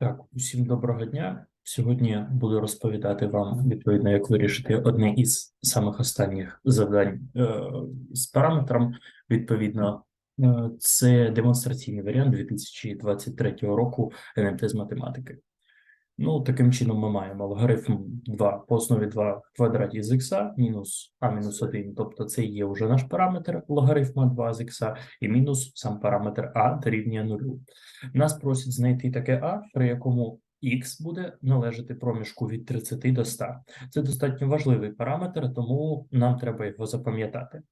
Так, усім доброго дня. Сьогодні буду розповідати вам, відповідно, як вирішити одне із самих останніх завдань е, з параметром. Відповідно, е, це демонстраційний варіант 2023 року НМТ з математики. Ну, таким чином ми маємо логарифм 2 по основі 2 в квадраті з х мінус а мінус 1, тобто це є вже наш параметр логарифма 2 з х, і мінус сам параметр а дорівнює 0. Нас просять знайти таке а, при якому х буде належати проміжку від 30 до 100. Це достатньо важливий параметр, тому нам треба його запам'ятати.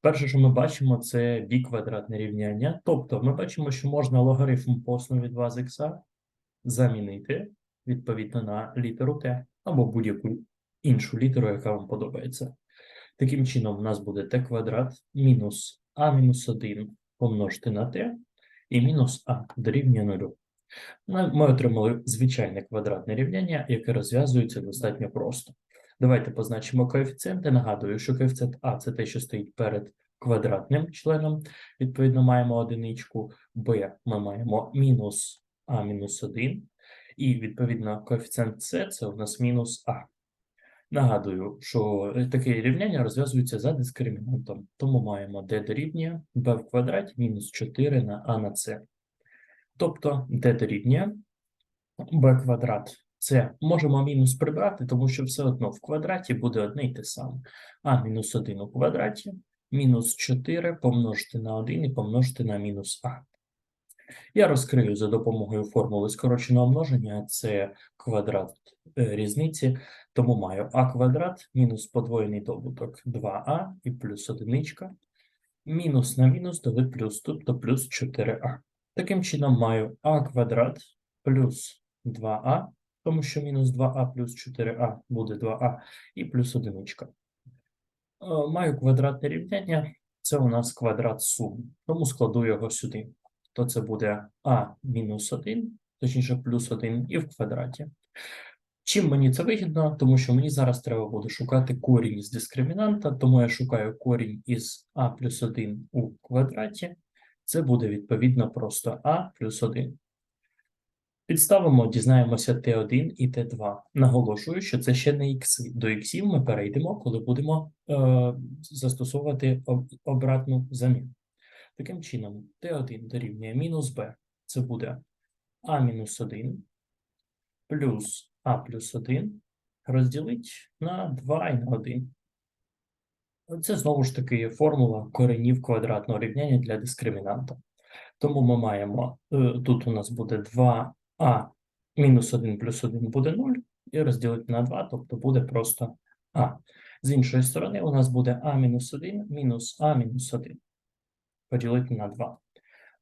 Перше, що ми бачимо, це бі квадратне рівняння. Тобто ми бачимо, що можна логарифм по основі 2 з х замінити відповідно на літеру Т або будь-яку іншу літеру, яка вам подобається. Таким чином, у нас буде t квадрат мінус а мінус 1 помножити на t і мінус а дорівнює 0. Ми ми отримали звичайне квадратне рівняння, яке розв'язується достатньо просто. Давайте позначимо коефіцієнти. Нагадую, що коефіцієнт А це те, що стоїть перед квадратним членом. Відповідно, маємо одиничку, Б ми маємо мінус А мінус 1, і відповідно коефіцієнт С це у нас мінус А. Нагадую, що таке рівняння розв'язується за дискримінантом, тому маємо d дорівнює b в квадраті мінус 4 на а на c. Тобто d дорівнює b квадрат. Це можемо мінус прибрати, тому що все одно в квадраті буде одне й те саме. А мінус 1 у квадраті, мінус 4 помножити на 1 і помножити на мінус а. Я розкрию за допомогою формули скороченого множення, це квадрат е, різниці, тому маю а квадрат мінус подвоєний добуток 2а і плюс одиничка, мінус на мінус дали плюс, тобто плюс 4а. Таким чином маю а квадрат плюс 2а, тому що мінус 2а плюс 4а буде 2а і плюс одиничка. Е, Маю квадратне рівняння, це у нас квадрат сум, тому складу його сюди то це буде а мінус 1, точніше плюс 1 і в квадраті. Чим мені це вигідно? Тому що мені зараз треба буде шукати корінь з дискримінанта, тому я шукаю корінь із а плюс 1 у квадраті. Це буде відповідно просто а плюс 1. Підставимо, дізнаємося Т1 і Т2. Наголошую, що це ще не ікси. До іксів ми перейдемо, коли будемо е, застосовувати об, обратну заміну. Таким чином, Т1 дорівнює мінус b. Це буде а мінус 1 плюс а плюс 1 розділить на 2 і на 1. Це знову ж таки формула коренів квадратного рівняння для дискримінанта. Тому ми маємо, е, тут у нас буде 2а мінус 1 плюс 1 буде 0, і розділити на 2, тобто буде просто а. З іншої сторони, у нас буде а мінус 1 мінус а мінус 1 поділити на 2.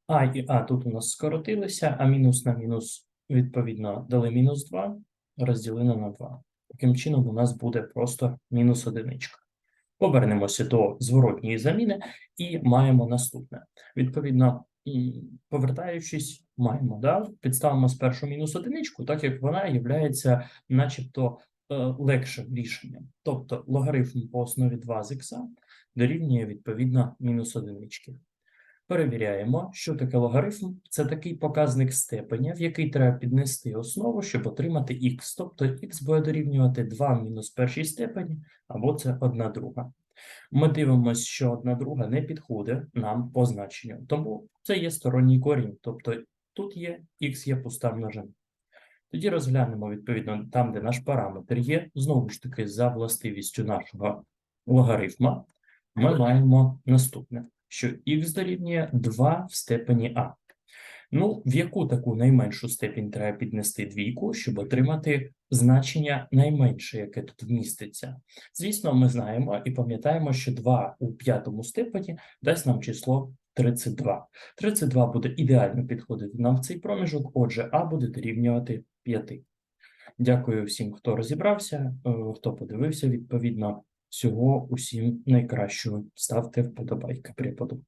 А і А тут у нас скоротилися, а мінус на мінус, відповідно, дали мінус 2, розділено на 2. Таким чином, у нас буде просто мінус одиничка. Повернемося до зворотньої заміни і маємо наступне. Відповідно, повертаючись, маємо, да, підставимо спершу мінус одиничку, так як вона є начебто е, легшим рішенням. Тобто логарифм по основі 2 з х дорівнює відповідно мінус одинички. Перевіряємо, що таке логарифм. Це такий показник степеня, в який треба піднести основу, щоб отримати х. Тобто х буде дорівнювати 2 мінус першій степені, або це 1 друга. Ми дивимося, що 1 друга не підходить нам по значенню, тому це є сторонній корінь, тобто тут є х є пуста множина. Тоді розглянемо, відповідно, там, де наш параметр є, знову ж таки, за властивістю нашого логарифма, ми маємо наступне що х дорівнює 2 в степені а. Ну, в яку таку найменшу степінь треба піднести двійку, щоб отримати значення найменше, яке тут вміститься? Звісно, ми знаємо і пам'ятаємо, що 2 у п'ятому степені дасть нам число 32. 32 буде ідеально підходити нам в цей проміжок, отже, а буде дорівнювати 5. Дякую всім, хто розібрався, е, хто подивився відповідно. Всього усім найкращого. Ставте вподобайки преподу.